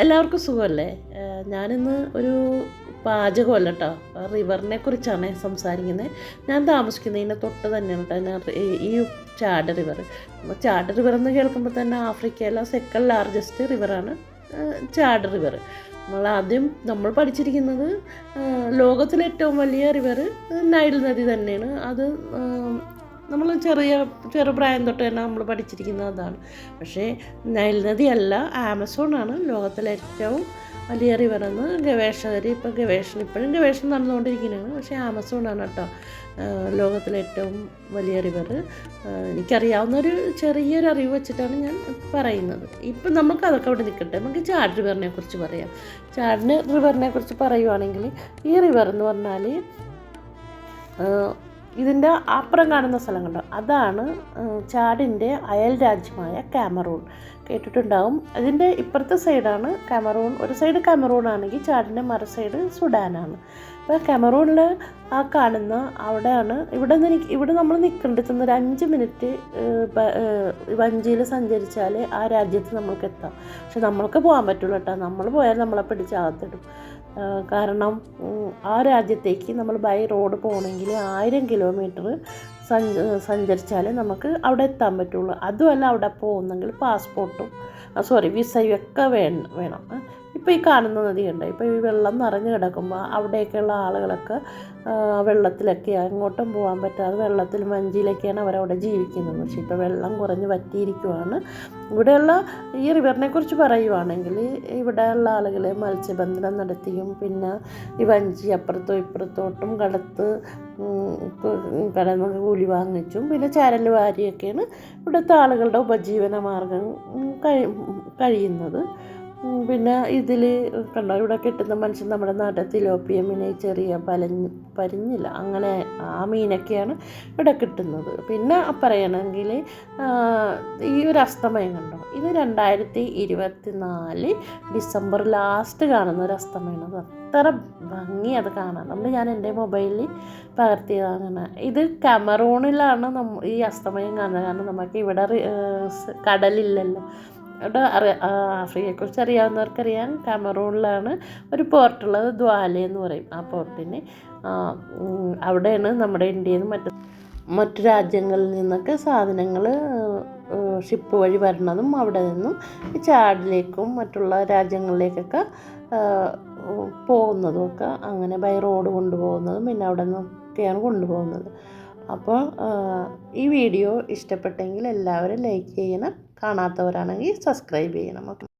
എല്ലാവർക്കും സുഖമല്ലേ? ഞാനിന്ന് ഒരു പാചകമല്ല കേട്ടോ റിവറിനെ കുറിച്ചാണ് സംസാരിക്കുന്നത് ഞാൻ താമസിക്കുന്നതിന് തൊട്ട് തന്നെയാണ് കേട്ടോ ഞാൻ ഈ- ചാഡ് റിവർ. ചാഡ് റിവർ എന്ന് കേൾക്കുമ്പോൾ തന്നെ ആഫ്രിക്കയിലെ സെക്കൻഡ് ലാർജസ്റ്റ് റിവറാണ് ചാഡ് റിവർ. നമ്മൾ ആദ്യം നമ്മൾ പഠിച്ചിരിക്കുന്നത് ലോകത്തിലെ ഏറ്റവും വലിയ റിവർ നൈൽ നദി തന്നെയാണ്. അത് നമ്മൾ ചെറിയ ചെറുപ്രായം തൊട്ട് തന്നെ നമ്മൾ പഠിച്ചിരിക്കുന്നത് അതാണ്. പക്ഷേ നൈൽ നദിയല്ല ആമസോണാണ് ലോകത്തിലെ ഏറ്റവും വലിയ റിവറെന്ന് ഗവേഷകർ ഇപ്പോൾ ഗവേഷണം ഇപ്പോഴും ഗവേഷണം നടന്നുകൊണ്ടിരിക്കുന്നതാണ്. പക്ഷേ ആമസോണാണ് കേട്ടോ ലോകത്തിലെ ഏറ്റവും വലിയ റിവർ എനിക്കറിയാവുന്നൊരു ചെറിയൊരു അറിവ് വെച്ചിട്ടാണ് ഞാൻ പറയുന്നത്. ഇപ്പം നമുക്ക് അതൊക്കെ അവിടെ നിൽക്കട്ടെ. നമുക്ക് ചാഡ് റിവറിനെ കുറിച്ച് പറയാം. ചാഡിന് റിവറിനെ കുറിച്ച് പറയുവാണെങ്കിൽ ഈ റിവർ എന്ന് പറഞ്ഞാൽ ഇതിന്റെ അപ്പുറം കാണുന്ന സ്ഥലങ്ങളുണ്ട് അതാണ് ചാടിന്റെ അയൽ രാജ്യമായ കാമറൂൺ. കേട്ടിട്ടുണ്ടാവും. അതിന്റെ ഇപ്പുറത്തെ സൈഡാണ് കാമറൂൺ. ഒരു സൈഡ് കാമറൂൺ ആണെങ്കിൽ ചാടിന്റെ മറു സൈഡ് സുഡാനാണ്. അപ്പോൾ കാമറൂണിൽ ആ കാണുന്ന അവിടെയാണ്. ഇവിടെ നിന്ന് ഇവിടെ നമ്മൾ നിൽക്കേണ്ടത് ഒരു അഞ്ച് മിനിറ്റ് വഞ്ചിയിൽ സഞ്ചരിച്ചാൽ ആ രാജ്യത്ത് നമ്മൾക്ക് എത്താം. പക്ഷെ നമ്മൾക്ക് പോകാൻ പറ്റുള്ളൂ കേട്ടോ. നമ്മൾ പോയാൽ നമ്മളെ പിടിച്ചാകത്തിടും കാരണം ആ രാജ്യത്തേക്ക് നമ്മൾ ബൈ റോഡ് പോകണമെങ്കിൽ ആയിരം കിലോമീറ്റർ സഞ്ച സഞ്ചരിച്ചാലേ നമുക്ക് അവിടെ എത്താൻ പറ്റുള്ളൂ. അതുമല്ല അവിടെ പോകുന്നെങ്കിൽ പാസ്പോർട്ടും സോറി വിസയൊക്കെ വേണം വേണം. ഇപ്പോൾ ഈ കാണുന്ന നദിയുണ്ട്. ഇപ്പോൾ ഈ വെള്ളം നിറഞ്ഞു കിടക്കുമ്പോൾ അവിടെയൊക്കെയുള്ള ആളുകളൊക്കെ വെള്ളത്തിലൊക്കെ അങ്ങോട്ടും പോകാൻ പറ്റാതെ വെള്ളത്തിൽ മഞ്ചിയിലൊക്കെയാണ് അവരവിടെ ജീവിക്കുന്നത്. പക്ഷേ ഇപ്പോൾ വെള്ളം കുറഞ്ഞ് പറ്റിയിരിക്കുവാണ് ഇവിടെയുള്ള ഈ റിവറിനെ കുറിച്ച് പറയുവാണെങ്കിൽ ഇവിടെയുള്ള ആളുകൾ മത്സ്യബന്ധനം നടത്തിയും പിന്നെ ഈ വഞ്ചി അപ്പുറത്തും ഇപ്പുറത്തോട്ടും കടത്ത് ഉം, കു- കടന്ന് കൂലി വാങ്ങിച്ചും പിന്നെ ചരൽ വാരിയൊക്കെയാണ് ഇവിടുത്തെ ആളുകളുടെ ഉപജീവന മാർഗം കഴി കഴിയുന്നത്. പിന്നെ ഇതിൽ കണ്ടോ? ഇവിടെ കിട്ടുന്ന മനുഷ്യൻ നമ്മുടെ നാട്ടിൽ തിലോപ്പിയ മീനെ ചെറിയ പലഞ്ഞ് പരിഞ്ഞില്ല. അങ്ങനെ ആ മീനൊക്കെയാണ് ഇവിടെ കിട്ടുന്നത്. പിന്നെ പറയണമെങ്കിൽ ഈ ഒരു അസ്തമയം കണ്ടോ? ഇത് രണ്ടായിരത്തി ഇരുപത്തി നാല് ഡിസംബർ ലാസ്റ്റ് കാണുന്ന ഒരു അസ്തമയമാണ് അത് അത്ര ഭംഗി അത് കാണാൻ. നമ്മൾ ഞാൻ എന്റെ മൊബൈലിൽ പകർത്തിയതാണ് ഇത് കമറൂണിലാണ് നമ്മ ഈ അസ്തമയം കാണുന്നത്. കാരണം നമുക്ക് ഇവിടെ കടലില്ലല്ലോ. ഇവിടെ അറി ആഫ്രിക്കയെക്കുറിച്ച് അറിയാവുന്നവർക്കറിയാം. കമറൂണിലാണ് ഒരു പോർട്ടുള്ളത് ദ്വാല എന്ന് പറയും. ആ പോർട്ടിന് അവിടെയാണ് നമ്മുടെ ഇന്ത്യയിൽ നിന്ന് മറ്റു മറ്റു രാജ്യങ്ങളിൽ നിന്നൊക്കെ സാധനങ്ങൾ ഷിപ്പ് വഴി വരണതും അവിടെ നിന്നും ചാടിലേക്കും മറ്റുള്ള രാജ്യങ്ങളിലേക്കൊക്കെ പോകുന്നതും ഒക്കെ അങ്ങനെ ബൈ റോഡ് കൊണ്ടുപോകുന്നതും പിന്നെ അവിടെ നിന്നൊക്കെയാണ് കൊണ്ടുപോകുന്നത്. അപ്പോൾ ഈ വീഡിയോ ഇഷ്ടപ്പെട്ടെങ്കിൽ എല്ലാവരും ലൈക്ക് ചെയ്യണം. കാണാത്തവരാണെങ്കിൽ സബ്സ്ക്രൈബ് ചെയ്യണം. ഓക്കെ